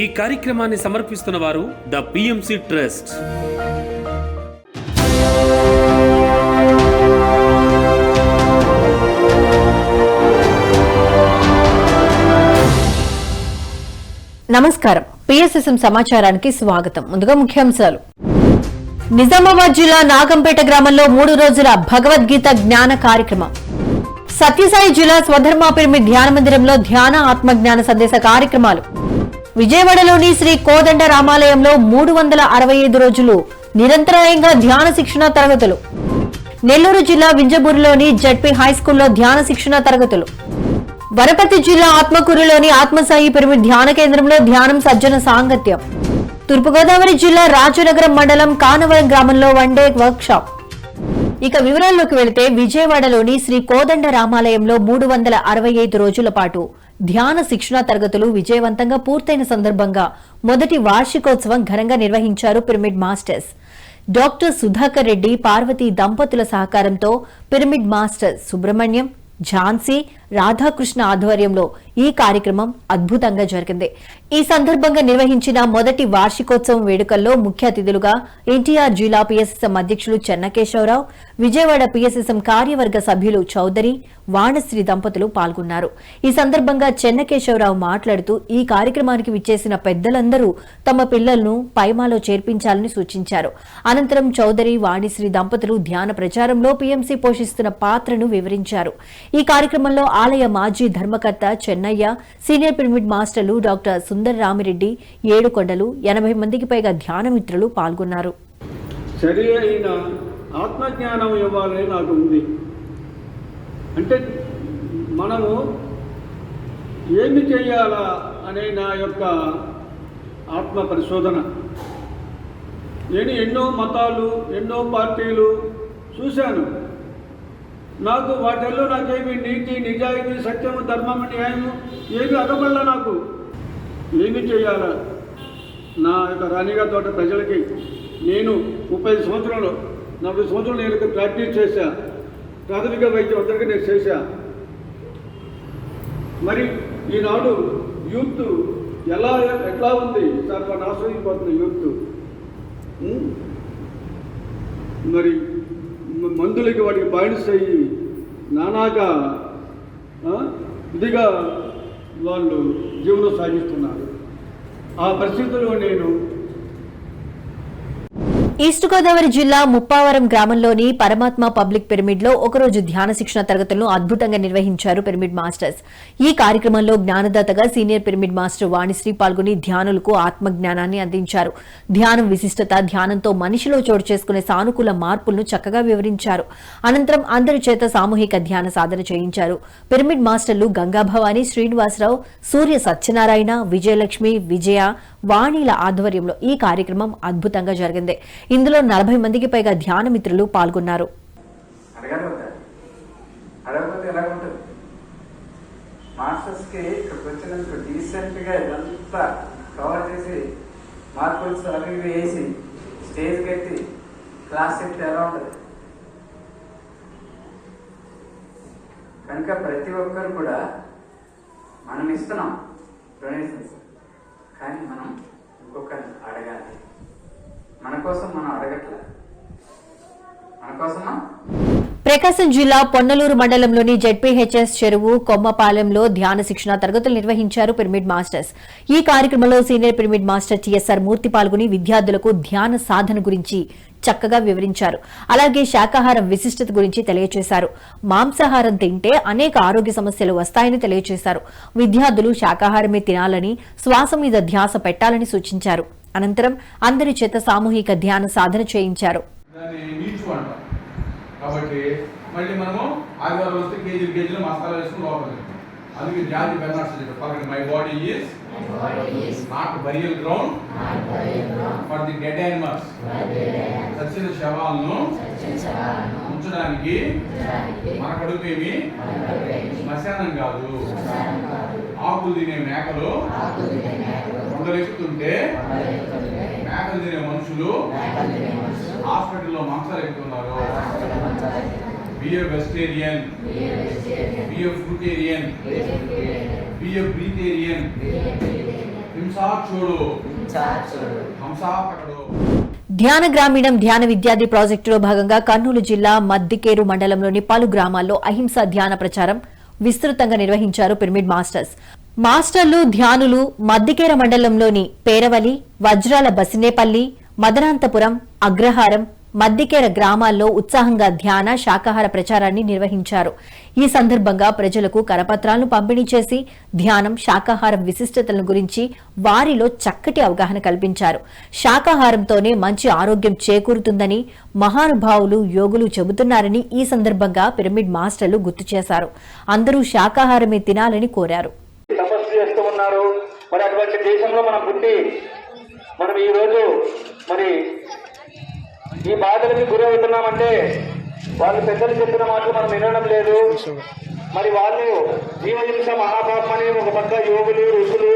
ఈ కార్యక్రమాన్ని సమర్పిస్తున్న వారు ద పిఎంసి ట్రస్ట్ నమస్కారం. పిఎస్ఎస్ఎం సమాచారానికి స్వాగతం. ముందుగా ముఖ్యాంశాలు. నిజామాబాద్ జిల్లా నాగంపేట గ్రామంలో మూడు రోజుల భగవద్గీత జ్ఞాన కార్యక్రమం. సత్యసాయి జిల్లా స్వధర్మ పిరమిడ్ ధ్యాన మందిరంలో ధ్యాన ఆత్మజ్ఞాన సందేశ కార్యక్రమాలు. విజయవాడలోని శ్రీ కోదండ రామాలయంలో మూడు వందల అరవై ఐదు రోజులు నిరంతరాయంగా ధ్యాన శిక్షణ తరగతులు. నెల్లూరు జిల్లా వింజబూరులోని జడ్పీ హైస్కూల్లో ధ్యాన శిక్షణ తరగతులు. వనపర్తి జిల్లా ఆత్మకూరులోని ఆత్మసాయి పిరమిడ్ ధ్యాన కేంద్రంలో ధ్యానం సజ్జన సాంగత్యం. తూర్పుగోదావరి జిల్లా రాజనగరం మండలం కానవరం గ్రామంలో వన్డే వర్క్ షాప్ ఇక వివరాల్లోకి వెళితే విజయవాడలోని శ్రీ కోదండ రామాలయంలో మూడు వందల అరవై ఐదు రోజుల పాటు ధ్యాన శిక్షణ తరగతులు విజయవంతంగా పూర్తయిన సందర్భంగా మొదటి వార్షికోత్సవం ఘనంగా నిర్వహించారు pyramid masters. Doctor Sudhakar Reddy Parvathi దంపతుల సహకారంతో పిరమిడ్ మాస్టర్ సుబ్రహ్మణ్యం ఝాన్సీ రాధాకృష్ణ ఆధ్వర్యంలో ఈ కార్యక్రమం అద్భుతంగా జరిగింది. ఈ సందర్భంగా నిర్వహించిన మొదటి వార్షికోత్సవం వేడుకల్లో ముఖ్య అతిథులుగా ఎన్టీఆర్ జిల్లా పిఎస్ఎస్ఎం అధ్యక్షులు చెన్నకేశవరావు విజయవాడ పిఎస్ఎస్ఎం కార్యవర్గ సభ్యులు చౌదరి వాణశ్రీ దంపతులు పాల్గొన్నారు. ఈ సందర్భంగా చెన్నకేశవరావు మాట్లాడుతూ ఈ కార్యక్రమానికి విచ్చేసిన పెద్దలందరూ తమ పిల్లలను పైమాలో చేర్పించాలని సూచించారు. అనంతరం చౌదరి వాణిశ్రీ దంపతులు ధ్యాన ప్రచారంలో పీఎంసీ పోషిస్తున్న పాత్రను వివరించారు. ఈ కార్యక్రమంలో ఆలయ మాజీ ధర్మకర్త చెన్నయ్య సీనియర్ పిరమిడ్ మాస్టర్లు డాక్టర్ సుందర రామిరెడ్డి ఏడుకొండలు ఎనభై మందికి పైగా ధ్యానమిత్రులు పాల్గొన్నారు. సరి అయిన ఆత్మజ్ఞానం ఇవ్వాలని నాకు ఉంది. అంటే మనము ఏమి చేయాలా అనే నా యొక్క ఆత్మ పరిశోధన. నేను ఎన్నో మతాలు ఎన్నో పార్టీలు చూశాను. నాకు వాటిల్లో నాకేమి నీతి నిజాయితీ సత్యము ధర్మము న్యాయము ఏమి అగపడలా నాకు. ఏమి చేయాలా? నా యొక్క రాణిగా తోట ప్రజలకి నేను ముప్పై సంవత్సరాలు నలభై సంవత్సరాలు నేను ప్రాక్టీస్ చేశా. ప్రాథమిక వైద్యం అందరికీ నేను చేశా. మరి ఈనాడు యూత్ ఎలా ఎట్లా ఉంది? చాలా అయిపోతుంది యూత్. మరి మందులకి వాటికి బానిస అయ్యి నానాగా ఇదిగా వాళ్ళు జీవనం సాగిస్తున్నారు. ఆ పరిస్థితుల్లో నేను ఈస్ట్ గోదావరి జిల్లా ముప్పావరం గ్రామంలోని పరమాత్మ పబ్లిక్ పిరమిడ్లో ఒకరోజు ధ్యాన శిక్షణ తరగతులను అద్భుతంగా నిర్వహించారు పిరమిడ్ మాస్టర్స్. ఈ కార్యక్రమంలో జ్ఞానదాతగా సీనియర్ పిరమిడ్ మాస్టర్ వాణిశ్రీ పాల్గొని ధ్యానులకు ఆత్మ జ్ఞానాన్ని అందించారు. ధ్యానం విశిష్టత ధ్యానంతో మనిషిలో చోటు చేసుకునే సానుకూల మార్పులను చక్కగా వివరించారు. అనంతరం అందరి చేత సామూహిక ధ్యాన సాధన చేయించారు. పిరమిడ్ మాస్టర్లు గంగాభవాని శ్రీనివాసరావు సూర్య సత్యనారాయణ విజయలక్ష్మి విజయ వాణిల ఆధ్వర్యంలో ఈ కార్యక్రమం అద్భుతంగా జరిగింది. ఇందులో నలభై మందికి పైగా ధ్యాన మిత్రులు పాల్గొన్నారు. అడగాలి వద్దా అడగకపోతే ఎలా ఉంటుంది? మాస్టర్స్కి ఇక్కడికి వచ్చినందుకు డీసెంట్గా ఇదంతా కవర్ చేసి మార్పుల్స్ అవి వేసి స్టేజ్ కట్టి క్లాస్ చెప్తే ఎలా ఉంటుంది? కనుక ప్రతి ఒక్కరు కూడా మనం ఇస్తున్నాం డొనేషన్స్ కానీ మనం ఇంకొకరిని అడగాలి. మన కోసం మనం అడగట్లే. మన కోసమా? ప్రకాశం జిల్లా పొన్నలూరు మండలంలోని జెడ్పీహెచ్ఎస్ చెరువు కొమ్మపాలెంలో ధ్యాన శిక్షణ తరగతులు నిర్వహించారు పిరమిడ్ మాస్టర్స్. ఈ కార్యక్రమంలో senior pyramid master TSR Murthy పాల్గొని విద్యార్థులకు ధ్యాన సాధన గురించి చక్కగా వివరించారు. అలాగే శాకాహారం విశిష్టత గురించి తెలియజేశారు మాంసాహారం తింటే అనేక ఆరోగ్య సమస్యలు వస్తాయని తెలియజేశారు విద్యార్థులు శాకాహారమే తినాలని శ్వాస మీద ధ్యాస పెట్టాలని సూచించారు. అనంతరం అందరి చేత సామూహిక ధ్యాన సాధన చేయించారు. కాబట్టి మళ్ళీ మనము ఆదివారం వస్తే కేజీలు కేజీలు మసాలా వేసుకుని లోపలికి అందుకే జాతి బెర్నాడ్స్ చెప్పారు. పక్కన my body is not burial ground for the dead animals చచ్చిన శవాలను ఉంచడానికి మన కడుపు ఏమి? శ్మశానం కాదు. ఆకులు తినే మేకలు కొండలెక్కుతుంటే మేకలు తినే మనుషులు హాస్పిటల్లో మాంసాలు ఎక్కుతున్నారు. Be a vegetarian be a fruitarian be a breatharian హింసా చూడు హంసా పకడు ధ్యాన గ్రామీణం ధ్యాన విద్యార్థి ప్రాజెక్టులో భాగంగా కర్నూలు జిల్లా మద్దికేరు మండలంలోని పలు గ్రామాల్లో అహింస ధ్యాన ప్రచారం విస్తృతంగా నిర్వహించారు పిరమిడ్ మాస్టర్స్. మాస్టర్లు ధ్యానులు మద్దికేర మండలంలోని పేరవలి వజ్రాల బసినేపల్లి మదనాంతపురం అగ్రహారం మద్దికేర గ్రామాల్లో ఉత్సాహంగా ధ్యాన శాకాహార ప్రచారాన్ని నిర్వహించారు. ఈ సందర్భంగా ప్రజలకు కరపత్రాలను పంపిణీ చేసి ధ్యానం శాకాహారం విశిష్టతలను గురించి వారిలో చక్కటి అవగాహన కల్పించారు. శాకాహారంతోనే మంచి ఆరోగ్యం చేకూరుతుందని మహానుభావులు యోగులు చెబుతున్నారని ఈ సందర్భంగా పిరమిడ్ మాస్టర్లు గుర్తు చేశారు. అందరూ శాకాహారమే తినాలని కోరారు. మరి అటువంటి దేశంలో మనం పుట్టి మనం ఈ రోజు మరి ఈ బాధలకి గురవుతున్నామంటే వాళ్ళు పెద్దలు చెప్పిన మాటలు మనం వినడం లేదు. మరి వాళ్ళు జీవహింస మహాపాపమని ఒక పక్క యోగులు ఋషులు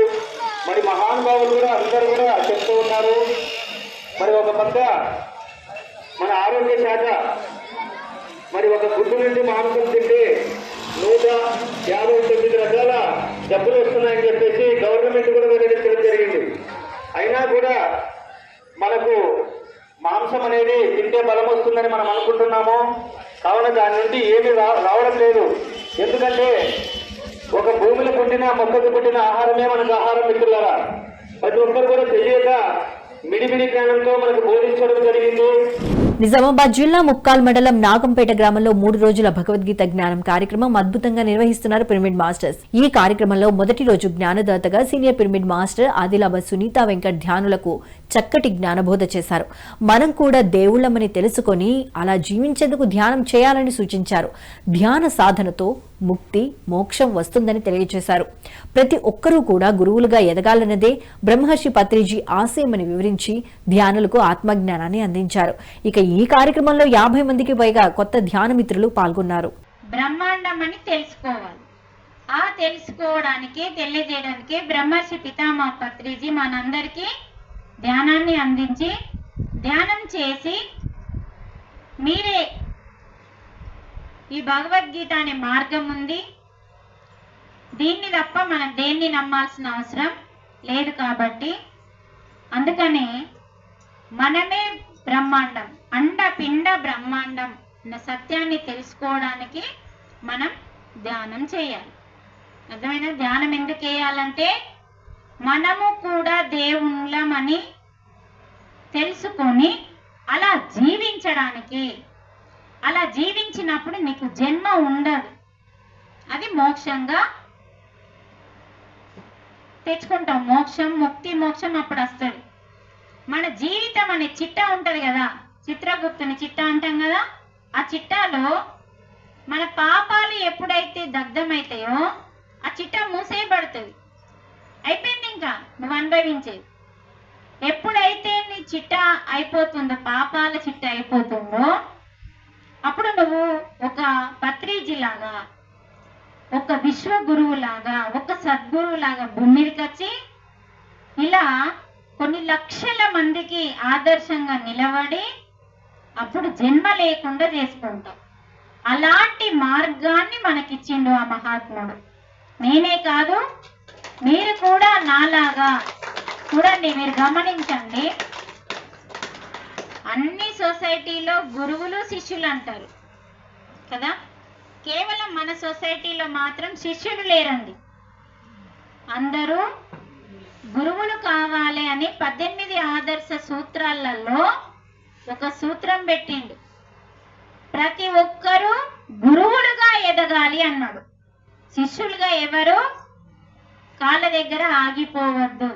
మరి మహానుభావులు కూడా అందరూ కూడా చెప్తూ ఉన్నారు. మరి ఒక పక్క మన ఆరోగ్య శాఖ మరి ఒక గుడ్డు నుండి మాంసం తింటే నూట యాభై తొమ్మిది రకాల డబ్బులు వస్తున్నాయని చెప్పేసి గవర్నమెంట్ కూడా వెల్లడించడం జరిగింది. అయినా కూడా మనకు మాంసం అనేది తింటే బలం వస్తుందని మనం అనుకుంటున్నాము? కావున దాని నుండి ఏమీ రావడం లేదు. ఎందుకంటే ఒక భూమిలో పుట్టిన మొక్కకు పుట్టిన ఆహారమే మనకు ఆహారం మిత్రులరా. ప్రతి ఒక్కరు కూడా తెలియక మిడిమిడి జ్ఞానంతో మనకు బోధించడం జరిగింది. నిజామాబాద్ జిల్లా ముక్కాల్ మండలం నాగంపేట గ్రామంలో మూడు రోజుల భగవద్గీత జ్ఞానం కార్యక్రమం అద్భుతంగా నిర్వహిస్తున్నారు పిరమిడ్ మాస్టర్స్. ఈ కార్యక్రమంలో మొదటి రోజు జ్ఞానదాతగా senior pyramid master Adilabad Sunitha Venkat ధ్యానులకు చక్కటి జ్ఞానబోధ చేశారు. మనం కూడా దేవుళ్ళమని తెలుసుకొని అలా జీవించేందుకు ధ్యానం చేయాలని సూచించారు. ధ్యాన సాధనతో ముక్తి మోక్షం వస్తుందని తెలియజేశారు ప్రతి ఒక్కరూ కూడా గురువులుగా ఎదగాలన్నదే బ్రహ్మర్షి పత్రిజీ ఆశయమని వివరించి ధ్యానులకు ఆత్మజ్ఞానాన్ని అందించారు. ఇక ఈ కార్యక్రమంలో యాభై మందికి పైగా కొత్త ధ్యాన మిత్రులు పాల్గొన్నారు. బ్రహ్మాండమని తెలుసుకోవాలి. ఆ తెలుసుకోవడానికి తెలియజేయడానికి బ్రహ్మర్షి పితామహ పత్రిజీ మనందరికీ ధ్యానాన్ని అందించి ధ్యానం చేసి మీరే ఈ భగవద్గీత అనే మార్గం ఉంది. దీన్ని తప్ప మనం దేన్ని నమ్మాల్సిన అవసరం లేదు కాబట్టి అందుకనే మనమే బ్రహ్మాండం అండ పిండ బ్రహ్మాండం అన్న సత్యాన్ని తెలుసుకోవడానికి మనం ధ్యానం చేయాలి. అర్థమైన ధ్యానం ఎందుకు చేయాలంటే మనము కూడా దేవుళ్ళమని తెలుసుకొని అలా జీవించడానికి అలా జీవించినప్పుడు నీకు జన్మ ఉండదు. అది మోక్షంగా తెచ్చుకుంటాం. మోక్షం ముక్తి మోక్షం అప్పుడు వస్తుంది. మన జీవితం అనే చిట్టా ఉంటది కదా. చిత్రగుప్తుని చిట్టా అంటాం కదా. ఆ చిట్టాలో మన పాపాలు ఎప్పుడైతే దగ్ధమైతాయో ఆ చిట్ట మూసేయబడుతుంది. అయిపోయింది ఇంకా. నువ్వు అనుభవించేది ఎప్పుడైతే నీ చిట్ట అయిపోతుందో పాపాల చిట్ట అయిపోతుందో అప్పుడు నువ్వు ఒక పత్రిజీలాగా ఒక విశ్వ గురువులాగా ఒక సద్గురువులాగా భూమి మీదకి వచ్చి ఇలా కొన్ని లక్షల మందికి ఆదర్శంగా నిలబడి అప్పుడు జన్మ లేకుండా చేసుకుంటాం అలాంటి మార్గాన్ని మనకిచ్చిండు ఆ మహాత్ముడు. నేనే కాదు నాలాగా. చూడండి మీరు గమనించండి. అన్ని సొసైటీలో గురువులు శిష్యులు అంటారు. కదా? కేవలం మన సొసైటీలో మాత్రం శిష్యులు లేరండి. అందరూ గురువులు కావాలి అని పద్దెనిమిది ఆదర్శ సూత్రాలలో ఒక సూత్రం పెట్టిండు. ప్రతి ఒక్కరూ గురువులుగా ఎదగాలి అన్నాడు. శిష్యులుగా ఎవరు? కాళ్ళ దగ్గర ఆగిపోవద్దు.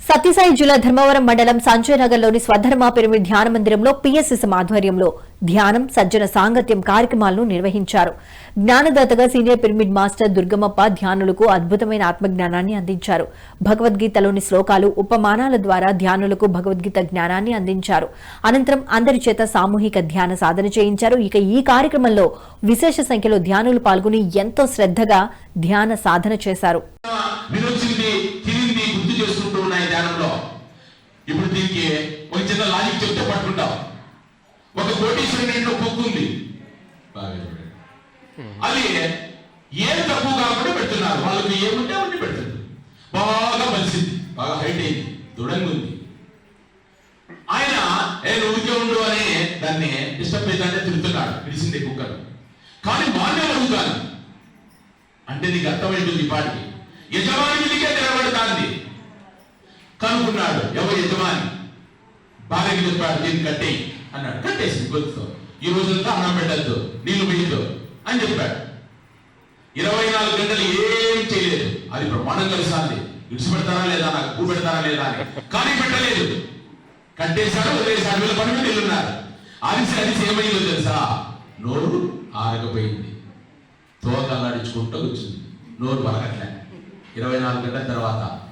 సత్యసాయి జిల్లా ధర్మవరం మండలం సంజయ్ నగర్లోని స్వధర్మ పిరమిడ్ ధ్యాన మందిరంలో పిఎస్ఎస్ఎం ఆధ్వర్యంలో ధ్యానం సజ్జన సాంగత్యం కార్యక్రమాలను నిర్వహించారు. జ్ఞానదాతగా సీనియర్ పిరమిడ్ మాస్టర్ దుర్గమప్ప ధ్యానులకు అద్భుతమైన ఆత్మజ్ఞానాన్ని అందించారు. భగవద్గీతలోని శ్లోకాలు ఉపమానాల ద్వారా ధ్యానులకు భగవద్గీత జ్ఞానాన్ని అందించారు. అనంతరం అందరి చేత సామూహిక ధ్యాన సాధన చేయించారు. ఇక ఈ కార్యక్రమంలో విశేష సంఖ్యలో ధ్యానులు పాల్గొని ఎంతో శ్రద్ధగా ధ్యాన సాధన చేశారు. ఇప్పుడు దీనికి ఒక చిన్న లాజిక్ చెప్తే పట్టుకుంటాం. ఒక కోటీశ్వరుని ఇంట్లో కుక్క ఉంది. అది ఏం తక్కువ కాకుండా పెడుతున్నారు. వాళ్ళకి ఏముంటే అవన్నీ పెడుతుంది. బాగా మలిసింది. బాగా హైట్ అయింది. దృఢంగా ఉంది. ఆయన ఏ ఊరికే ఉండు అని దాన్ని డిస్టర్బ్ చేద్దాంటే తిరుగుతున్నాడు. పిలిచింది కుక్కను. కానీ మాన్యం అడుగుతాను అంటే నీకు అర్థమైంటుంది ఈ పాటికి. యజమాని విధికే నిలబడతాంది కనుక్కున్నాడు. ఎవరు యజమాని? బాగా చెప్పాడు దీన్ని కట్టేయి అన్నాడు. కట్టేసి గొంతుతో. ఈ రోజంతా అన్నం పెట్టద్దు నీళ్ళు వేయద్దు అని చెప్పాడు. ఇరవై నాలుగు గంటలు ఏం చేయలేదు. అది ప్రమాణం కలిసాంది విడిచిపెడతారా లేదా? నాకు పూ పెడతారా లేదా అని. కానీ పెట్టలేదు. కట్టేశాడు వదిలేశాడు. వీళ్ళ పని మీద ఉన్నారు అరిసి అరిసి ఏమైందో తెలుసా? నోరు ఆరకపోయింది. తోక నడుచుకుంటూ వచ్చింది నోరు పలకట్లే. ఇరవై నాలుగు గంటల తర్వాత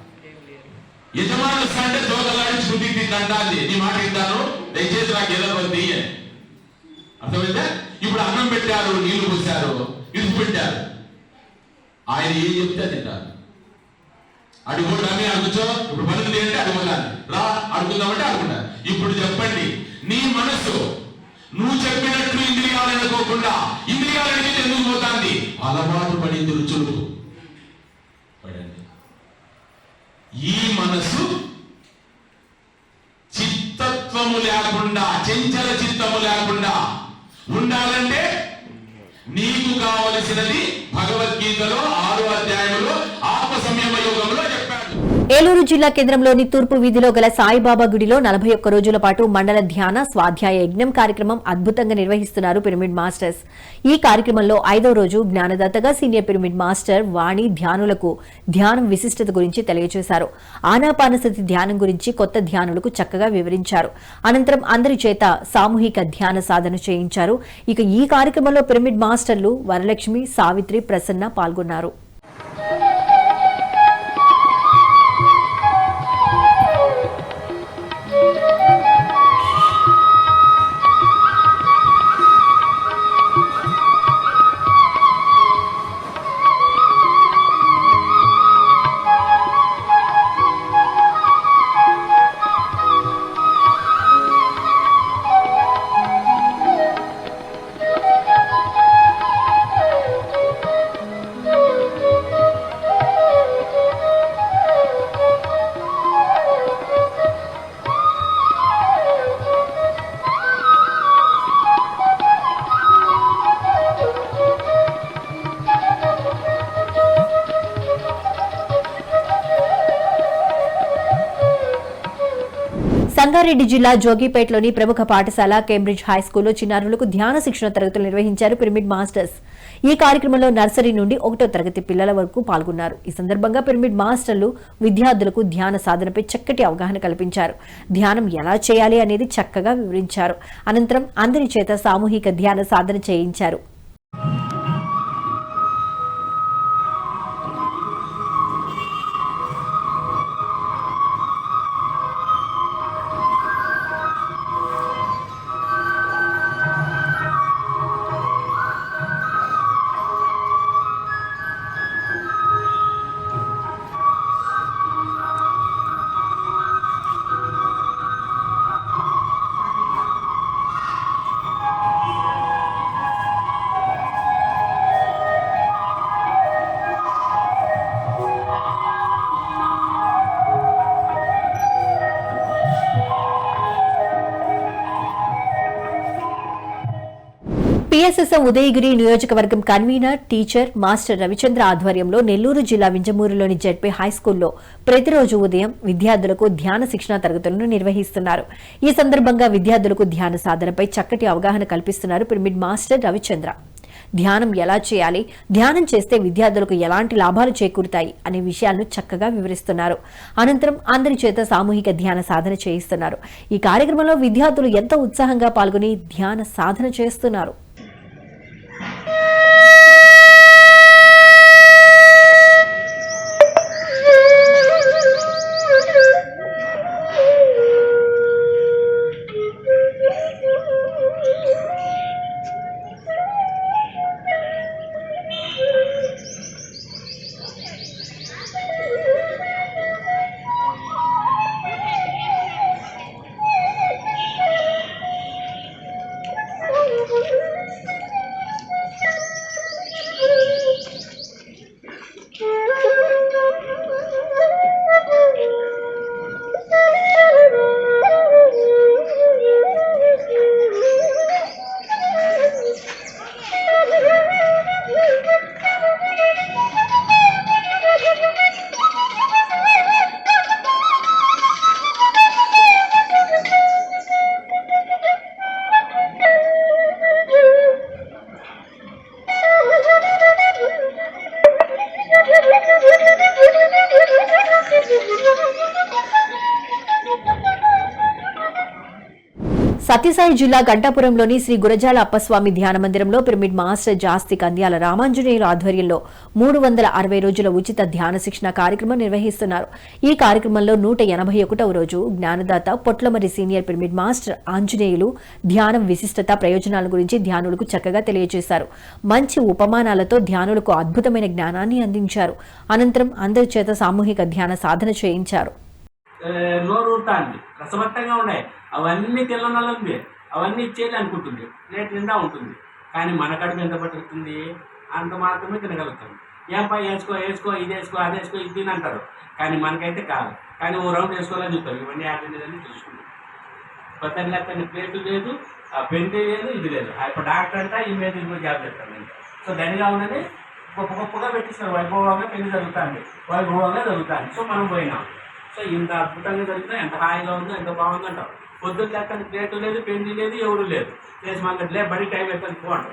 యజమానులు అంటే తోకలాడించుకుంటే తింటాంది నీ మాట ఇద్దాను దయచేసి నాకు ఎదరవద్ది అని అర్థమైందా? ఇప్పుడు అన్నం పెట్టారు నీళ్ళు పోసారు పెట్టారు. ఆయన ఏం చెప్తే తింటారు అడుగుంటామే అడుగుచో ఇప్పుడు పనులు అంటే అడుగుతాను రా అడుగుదామంటే అడుగుతా ఇప్పుడు చెప్పండి నీ మనసు నువ్వు చెప్పినట్లు ఇంద్రియాలు అనుకోకుండా ఇంద్రియాలు ఎందుకు పోతాంది? అలవాటు పడింది రుచులకు పడండి ఈ మనసు చిత్తత్వము లేకుండా చెంచల చిత్తము లేకుండా ఉండాలంటే నీకు కావలసినది భగవద్గీతలో ఆరో అధ్యాయంలో ఆత్మ సంయమ యోగంలో ఏలూరు జిల్లా కేంద్రంలోని తూర్పు వీధిలో గల సాయిబాబా గుడిలో నలభై ఒక్క రోజుల పాటు మండల ధ్యాన స్వాధ్యాయ యజ్ఞం కార్యక్రమం అద్భుతంగా నిర్వహిస్తున్నారు పిరమిడ్ మాస్టర్స్. ఈ కార్యక్రమంలో ఐదో రోజు జ్ఞానదాతగా సీనియర్ పిరమిడ్ మాస్టర్ వాణి ధ్యానులకు ధ్యానం విశిష్టత గురించి తెలియజేశారు ఆనాపానసతి ధ్యానం గురించి కొత్త ధ్యానులకు చక్కగా వివరించారు. అనంతరం అందరి చేత సామూహిక ధ్యాన సాధన చేయించారు. ఇక ఈ కార్యక్రమంలో పిరమిడ్ మాస్టర్లు వరలక్ష్మి సావిత్రి ప్రసన్న పాల్గొన్నారు. సంగారెడ్డి జిల్లా జోగిపేటలోని ప్రముఖ పాఠశాల కేంబ్రిడ్జ్ హై స్కూల్లో చిన్నారులకు ధ్యాన శిక్షణ తరగతులు నిర్వహించారు పిరమిడ్ మాస్టర్స్. ఈ కార్యక్రమంలో నర్సరీ నుండి ఒకటో తరగతి పిల్లల వరకు పాల్గొన్నారు. ఈ సందర్భంగా పిరమిడ్ మాస్టర్లు విద్యార్థులకు ధ్యాన సాధనపై చక్కటి అవగాహన కల్పించారు. ధ్యానం ఎలా చేయాలి అనేది చక్కగా వివరించారు. అనంతరం అందరి చేత సామూహిక ధ్యాన సాధన చేయించారు. పిఎస్ఎస్ఎం ఉదయగిరి నియోజకవర్గం కన్వీనర్ టీచర్ మాస్టర్ రవిచంద్ర ఆధ్వర్యంలో నెల్లూరు జిల్లా వింజమూరులోని జడ్పీ హైస్కూల్లో ప్రతిరోజు ఉదయం విద్యార్థులకు ధ్యాన శిక్షణ తరగతులను నిర్వహిస్తున్నారు. ఈ సందర్భంగా విద్యార్థులకు ధ్యాన సాధనపై చక్కటి అవగాహన కల్పిస్తున్నారు పిరమిడ్ మాస్టర్ రవిచంద్ర. ధ్యానం ఎలా చేయాలి? ధ్యానం చేస్తే విద్యార్థులకు ఎలాంటి లాభాలు చేకూరుతాయి అనే విషయాలను చక్కగా వివరిస్తున్నారు. అనంతరం అందరి చేత సామూహిక ధ్యాన సాధన చేయిస్తున్నారు. ఈ కార్యక్రమంలో విద్యార్థులు ఎంతో ఉత్సాహంగా పాల్గొని ధ్యాన సాధన చేస్తున్నారు. సత్యసాయి జిల్లా గంటాపురంలోని శ్రీ గురజాల అప్పస్వామి ధ్యాన మందిరంలో పిరమిడ్ మాస్టర్ జాస్తి కంద్యాల రామాంజనేయుల ఆధ్వర్యంలో మూడు వందల అరవై రోజుల ఉచిత ధ్యాన శిక్షణ కార్యక్రమం నిర్వహిస్తున్నారు. ఈ కార్యక్రమంలో నూట ఎనభై ఒకటవ రోజు జ్ఞానదాత Potlamari senior pyramid master Anjaneyulu ధ్యానం విశిష్టత ప్రయోజనాల గురించి ధ్యానులకు చక్కగా తెలియజేశారు. మంచి ఉపమానాలతో ధ్యానులకు అద్భుతమైన జ్ఞానాన్ని అందించారు. అనంతరం అందరి చేత సామూహిక ధ్యాన సాధన చేయించారు. ఆ, నోరు ఊరుతాంది. రసవత్తంగా ఉన్నాయి. అవన్నీ తెల్ల అవన్నీ ఇచ్చేది అనుకుంటుంది. ప్లేట్ నిండా ఉంటుంది. కానీ మన కడుపు ఎంత పట్టుతుంది అంత మాత్రమే తినగలుగుతాం. ఏం పై వేసుకో వేసుకో ఇది వేసుకో అది వేసుకో ఇది తిని అంటారు. కానీ మనకైతే కాదు. కానీ ఓ రౌండ్ వేసుకోవాలని చూస్తాం. ఇవన్నీ యాభై లేదని తెలుసుకుంటాం కొత్త లెక్కని ప్లేట్ లేదు ఆ పెంటి లేదు ఇది లేదు. ఆ ఇప్పుడు డాక్టర్ అంట ఈ మీద ఇంకో జాబ్ చేస్తాను సో దానిగా ఉన్నది గొప్ప గొప్పగా పెట్టిస్తారు వైభవంగా పెళ్ళి జరుగుతుంది. వైభవంగా జరుగుతుంది. సో మనం పోయినాం. సో ఇంత అద్భుతంగా జరిగినా ఎంత హాయిగా ఉందో ఎంత బాగుందో అంటాం పొద్దున్న లెక్కని ప్లేటు లేదు పెండి లేదు ఎవరు లేదు చేసి మాకు లే బడి టైం అయిపోయింది పోండి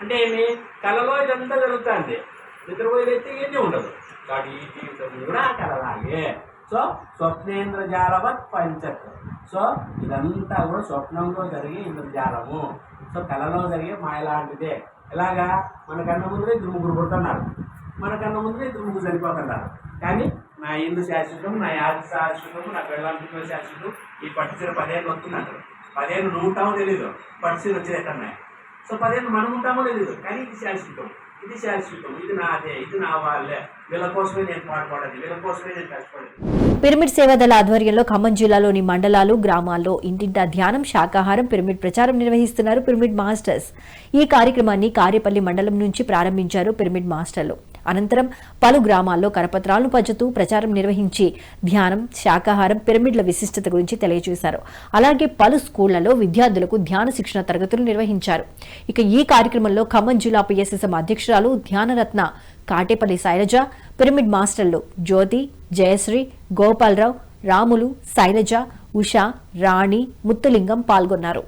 అంటే ఏమి? కళలో ఇదంతా జరుగుతుంది. నిద్రపోయేదైతే ఇవన్నీ ఉండదు. కాబట్టి ఈ జీవితం కూడా కలలాగే. సో స్వప్నేంద్ర జాలవత్ పంచత్వం సో ఇదంతా కూడా స్వప్నంలో జరిగే ఇంద్రజాలము. సో కళలో జరిగే మాయలాంటిదే ఎలాగా? మన కన్న ముందరే ఇద్దరు ముగ్గురు పుడుతున్నారు. మన కన్న ముందరే ఇద్దరు ముగ్గురు చనిపోతున్నారు. కానీ నా ఇల్లు శాశ్వతం నా యాది శాశ్వతం నా పెళ్ళాంటి శాశ్వతం ఈ పట్టుచీర పదేళ్ళు వస్తున్నాడు పదేళ్ళు నువ్వు ఉంటామో తెలీదు పట్టుచీర వచ్చేది ఎక్కడున్నాయి సో పదేళ్ళు మనం ఉంటామో తెలీదు. కానీ ఇది శాశ్వతం. ఇది శాశ్వతం. ఇది నాదే. ఇది నా వాళ్ళే. వీళ్ళ కోసమే నేను పాటుపడాలి వీళ్ళ కోసమే నేను కష్టపడాలి పిరమిడ్ సేవాదళ ఆధ్వర్యంలో ఖమ్మం జిల్లాలోని మండలాలు గ్రామాల్లో ఇంటింటా ధ్యానం శాకాహారం పిరమిడ్ ప్రచారం నిర్వహిస్తున్నారు పిరమిడ్ మాస్టర్స్. ఈ కార్యక్రమాన్ని కారేపల్లి మండలం నుంచి ప్రారంభించారు పిరమిడ్ మాస్టర్లు. అనంతరం పలు గ్రామాల్లో కరపత్రాలను పంచుతూ ప్రచారం నిర్వహించి ధ్యానం శాకాహారం పిరమిడ్ల విశిష్టత గురించి తెలియజేశారు. అలాగే పలు స్కూళ్ళలో విద్యార్థులకు ధ్యాన శిక్షణ తరగతులు నిర్వహించారు. ఇక ఈ కార్యక్రమంలో ఖమ్మం జిల్లా పిఎస్ఎస్ఎం అధ్యక్షురాలు ధ్యానరత్న కాటేపల్లి శైలజ పిరమిడ్ మాస్టర్లు జ్యోతి జయశ్రీ గోపాలరావు రాములు శైలజ ఉషా రాణి ముత్తులింగం పాల్గొన్నారు.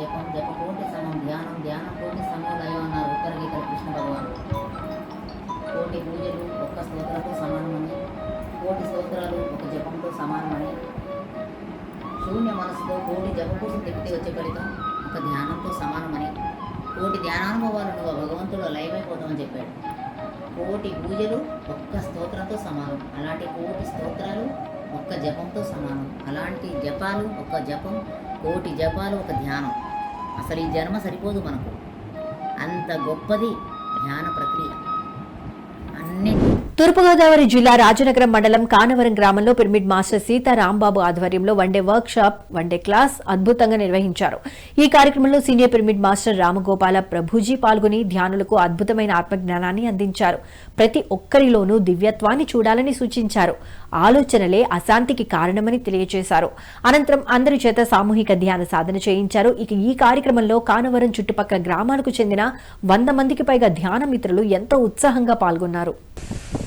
జపం జప కోటి సమం ధ్యానం ధ్యానం కోటి సమోదయం అన్నారు ఉత్తర గీతల కృష్ణ భగవానుడు కోటి పూజలు ఒక్క స్తోత్రంతో సమానమని కోటి స్తోత్రాలు ఒక జపంతో సమానమని. శూన్య మనసుతో కోటి జపం కోసం తిప్పితే వచ్చే ఫలితం ఒక ధ్యానంతో సమానమని. కోటి ధ్యానానుభవాలు నువ్వు ఆ భగవంతుడు లయమైపోతామని చెప్పాడు. కోటి పూజలు ఒక్క స్తోత్రంతో సమానం. అలాంటి కోటి స్తోత్రాలు ఒక్క జపంతో సమానం. అలాంటి జపాలు ఒక్క జపం కోటి జపాలు ఒక ధ్యానం. అసలు ఈ జన్మ సరిపోదు మనకు. అంత గొప్పది ధ్యాన ప్రక్రియ. తూర్పుగోదావరి జిల్లా రాజనగరం మండలం కానవరం గ్రామంలో పిరమిడ్ మాస్టర్ సీతా రాంబాబు ఆధ్వర్యంలో one day workshop one day class అద్భుతంగా నిర్వహించారు. ఈ కార్యక్రమంలో senior pyramid master Ramagopala Prabhuji పాల్గొని ధ్యానులకు అద్భుతమైన ఆత్మజ్ఞానాన్ని అందించారు. ప్రతి ఒక్కరిలోనూ దివ్యత్వాన్ని చూడాలని సూచించారు. ఆలోచనలే అశాంతికి కారణమని తెలియజేశారు అనంతరం అందరి చేత సామూహిక ధ్యాన సాధన చేయించారు. ఇక ఈ కార్యక్రమంలో కానవరం చుట్టుపక్కల గ్రామాలకు చెందిన వంద మందికి పైగా ధ్యాన మిత్రులు ఎంతో ఉత్సాహంగా పాల్గొన్నారు.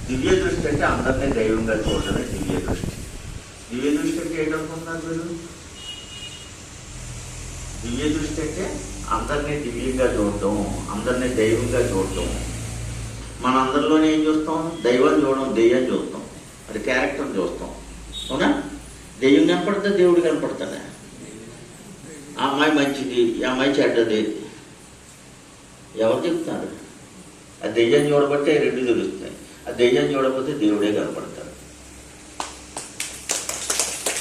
దివ్య దృష్టి అంటే అందరినీ దైవంగా చూడటమే దివ్య దృష్టి దివ్య దృష్టి అంటే ఏంటనుకుంటున్నారు మీరు? దివ్య దృష్టి అంటే అందరినీ దివ్యంగా చూడటం అందరినీ దైవంగా చూడటం. మన అందరిలోనే ఏం చూస్తాం? దైవం చూడడం దెయ్యం చూస్తాం. అది క్యారెక్టర్ చూస్తాం. అవునా? దెయ్యం కనపడితే దేవుడు కనపడుతుందా ఆ అమ్మాయి మంచిది ఈ అమ్మాయి చెడ్డది. ఎవరు చెప్తారు? ఆ దెయ్యం చూడబట్టే రెండు తెలుస్తాయి. ఆ దెయ్యం చూడకపోతే దేవుడే కనపడతాడు.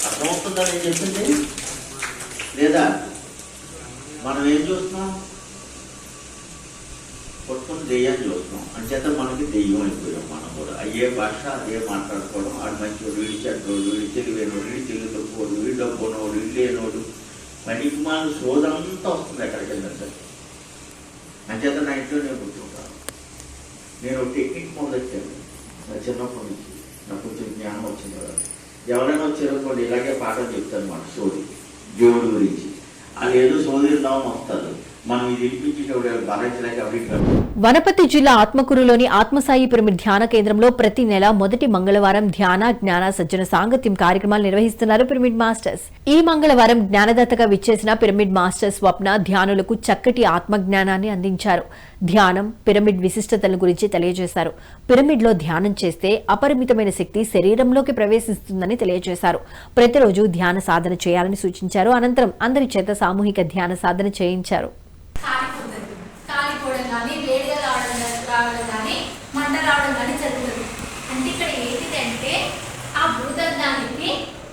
అర్థమవుతుందా నేను చెప్పింది? లేదా? మనం ఏం చూస్తున్నాం? కొట్టుకుని దెయ్యం చూస్తున్నాం. అంచేత మనకి దెయ్యం అయిపోయాం మనం కూడా. అయ్యే భాష అదే మాట్లాడుకోవడం. ఆడు మంచివాడు వీడి చెడ్డోడు వీడి తెలివైనోడు వీడి తెలివి తక్కువడు వీడి డబ్బునోడు వీడి లేనోడు. మనకి మన సోదంతా వస్తుంది ఎక్కడికి వెళ్ళండి అంచేత నా ఇంట్లో నేను నేను ఒక టెక్నిక్ మొదలెట్టాను నా చిన్నప్పటి నుంచి. నాకు కొంచెం జ్ఞానం వచ్చింది కదా. ఎవరైనా వచ్చారనుకోండి ఇలాగే పాఠం చెప్తాను మాట సోది. దేవుడి గురించి. వాళ్ళు ఏదో సోదిద్దామని వస్తారు మనం ఇది వినిపించేటప్పుడు భరించలేక అవి వనపతి జిల్లా ఆత్మకూరులోని ఆత్మసాయి పిరమిడ్ ధ్యాన కేంద్రంలో ప్రతి నెల మొదటి మంగళవారం ధ్యాన జ్ఞాన సజ్జన సాంగత్యం కార్యక్రమాలు నిర్వహిస్తున్నారు పిరమిడ్ మాస్టర్స్. ఈ మంగళవారం జ్ఞానదత్తగా విచ్చేసిన పిరమిడ్ మాస్టర్ స్వప్న ధ్యానులకు చక్కటి ఆత్మజ్ఞానాన్ని అందించారు. ధ్యానం పిరమిడ్ విశిష్టతల గురించి తెలియజేశారు. పిరమిడ్లో ధ్యానం చేస్తే అపరిమితమైన శక్తి శరీరంలోకి ప్రవేశిస్తుందని తెలియజేశారు. ప్రతిరోజు ధ్యాన సాధన చేయాలని సూచించారు. అనంతరం అందరి చేత సామూహిక ధ్యాన సాధన చేయించారు కాలిపోతుంది కాలిపోవడం కానీ వేడిగా రావడం కానీ మంట రావడం కానీ జరుగుతుంది. అంటే ఇక్కడ ఏంటిది అంటే ఆ భూతద్దానికి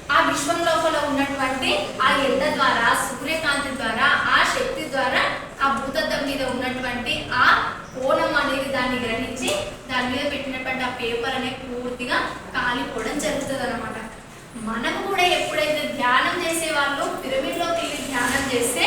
ఆ విశ్వం లోపల ఉన్నటువంటి ఆ ఎండ ద్వారా సూర్యకాంతి ద్వారా ఆ శక్తి ద్వారా ఆ భూతద్దం మీద ఉన్నటువంటి ఆ కోణం అనేది దాన్ని గ్రహించి దాని మీద పెట్టినటువంటి ఆ పేపర్ అనేది పూర్తిగా కాలిపోవడం జరుగుతుంది అనమాట మనం కూడా ఎప్పుడైతే ధ్యానం చేసే వాళ్ళు పిరమిడ్లోకి వెళ్ళి ధ్యానం చేస్తే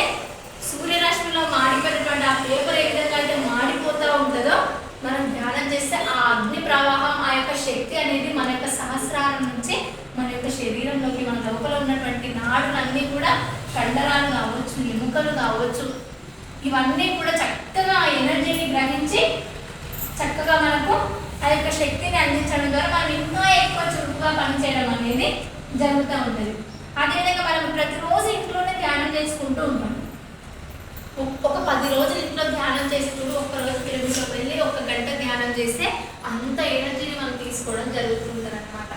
సూర్యరశ్మిలో మాడిపోయినటువంటి ఆ పేపర్ ఏ విధంగా అయితే మాడిపోతూ ఉంటుందో మనం ధ్యానం చేస్తే ఆ అగ్ని ప్రవాహం ఆ యొక్క శక్తి అనేది మన యొక్క సహస్రాల నుంచి మన యొక్క శరీరంలోకి మన లోపల ఉన్నటువంటి నాడులన్నీ కూడా కండరాలు కావచ్చు ఎముకలు కావచ్చు ఇవన్నీ కూడా చక్కగా ఆ ఎనర్జీని గ్రహించి చక్కగా మనకు ఆ యొక్క శక్తిని అందించడం ద్వారా మనం ఇంకా ఎక్కువ చురుకుగా పనిచేయడం అనేది జరుగుతూ ఉంటుంది. అదేవిధంగా మనం ప్రతిరోజు ఇంట్లోనే ధ్యానం చేసుకుంటూ ఉంటాం. ఒక పది రోజులు ఇంట్లో ధ్యానం చేసేటప్పుడు ఒక్క రోజు పిరమిడ్లోకి వెళ్ళి ఒక గంట ధ్యానం చేస్తే అంత ఎనర్జీని మనం తీసుకోవడం జరుగుతుంటుంది అనమాట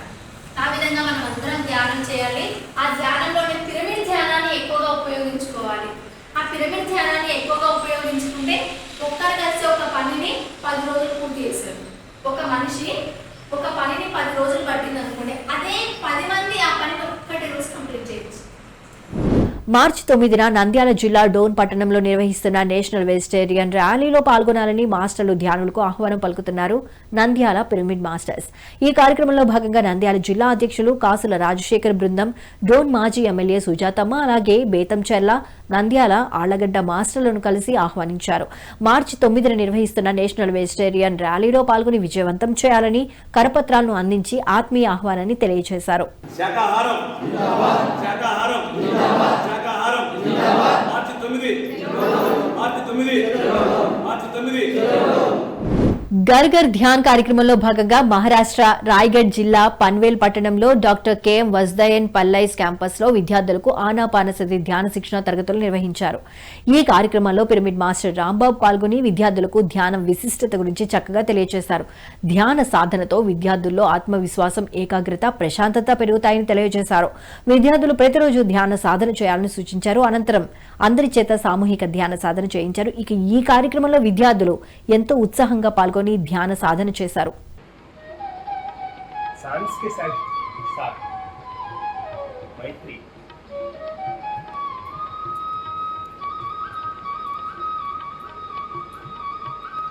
ఆ విధంగా మనం అందరం ధ్యానం చేయాలి. ఆ ధ్యానంలోనే పిరమిడ్ ధ్యానాన్ని ఎక్కువగా ఉపయోగించుకోవాలి. ఆ పిరమిడ్ ధ్యానాన్ని ఎక్కువగా ఉపయోగించుకో ఒక్కరు కలిసి ఒక పనిని పది రోజులు పూర్తి చేస్తారు ఒక మనిషి ఒక పనిని పది రోజులు పట్టింది అనుకోండి అదే పది మంది ఆ పనిని ఒక్కటి రోజు కంప్లీట్ చేయొచ్చు మార్చి తొమ్మిదిన నంద్యాల జిల్లా డోన్ పట్టణంలో నిర్వహిస్తున్న నేషనల్ వెజిటేరియన్ ర్యాలీలో పాల్గొనాలని మాస్టర్లు ధ్యానులకు ఆహ్వానం పలుకుతున్నారు నంద్యాల పిరమిడ్ మాస్టర్స్. ఈ కార్యక్రమంలో భాగంగా నంద్యాల జిల్లా అధ్యక్షులు కాసుల రాజశేఖర్ బృందం డోన్ మాజీ ఎమ్మెల్యే సుజాతమ్మ అలాగే బేతంచెర్ల నంద్యాల ఆళ్ళగడ్డ మాస్టర్లను కలిసి ఆహ్వానించారు. మార్చి తొమ్మిదిన నిర్వహిస్తున్న నేషనల్ వెజిటేరియన్ ర్యాలీలో పాల్గొని విజయవంతం చేయాలని కరపత్రాలను అందించి ఆత్మీయ ఆహ్వానాన్ని తెలియజేశారు. శాకాహారం శాకాహారం శాకాహారం మార్చి తొమ్మిది. మార్చి తొమ్మిది. గర్ గర్ ధ్యాన్ కార్యక్రమంలో భాగంగా మహారాష్ట్ర రాయ్గఢ్ జిల్లా పన్వేల్ పట్టణంలో డాక్టర్ కెఎం వజ్దయన్ పల్లైస్ క్యాంపస్లో విద్యార్థులకు ఆనాపానసతి ధ్యాన శిక్షణ తరగతులు నిర్వహించారు. ఈ కార్యక్రమంలో పిరమిడ్ మాస్టర్ రాంబాబు పాల్గొని విద్యార్థులకు ధ్యానం విశిష్టత గురించి చక్కగా తెలియజేశారు. ధ్యాన సాధనతో విద్యార్థుల్లో ఆత్మవిశ్వాసం ఏకాగ్రత ప్రశాంతత పెరుగుతాయని తెలియజేశారు. విద్యార్థులు ప్రతిరోజు ధ్యాన సాధన చేయాలని సూచించారు. అనంతరం అందరి చేత సామూహిక ధ్యాన సాధన చేయించారు. ఇక ఈ కార్యక్రమంలో విద్యార్థులు ఎంతో ఉత్సాహంగా పాల్గొని ధ్యాన సాధన చేశారు सांस के साथ साथ मैत्री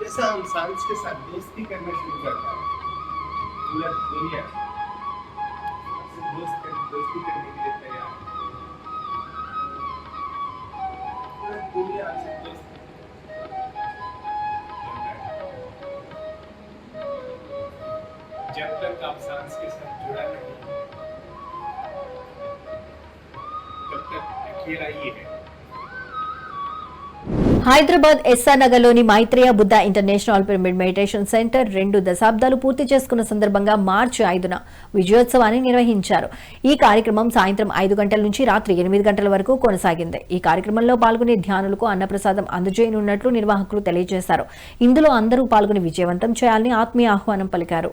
जैसा हम सांस के साथ दोस्ती करना शुरू करता है पूरा दुनिया हमसे दोस्त कर, दोस्ती करने के लिए तैयार है। पूरा दुनिया हमसे दोस्त जब तक आप सांस के साथ जुड़ा नहीं तब तक अकेला ही है హైదరాబాద్ ఎస్ఆర్ నగర్ లోని Maitreya Buddha international pyramid meditation centre రెండు దశాబ్దాలు పూర్తి చేసుకున్న సందర్భంగా మార్చి ఐదున విజయోత్సవాన్ని నిర్వహించారు ఈ కార్యక్రమం సాయంత్రం ఐదు గంటల నుంచి రాత్రి ఎనిమిది గంటల వరకు కొనసాగింది ఈ కార్యక్రమంలో పాల్గొనే ధ్యానులకు అన్నప్రసాదం అందజేయనున్నట్లు నిర్వాహకులు తెలియజేశారు ఇందులో అందరూ పాల్గొని విజయవంతం చేయాలని ఆత్మీయ ఆహ్వానం పలికారు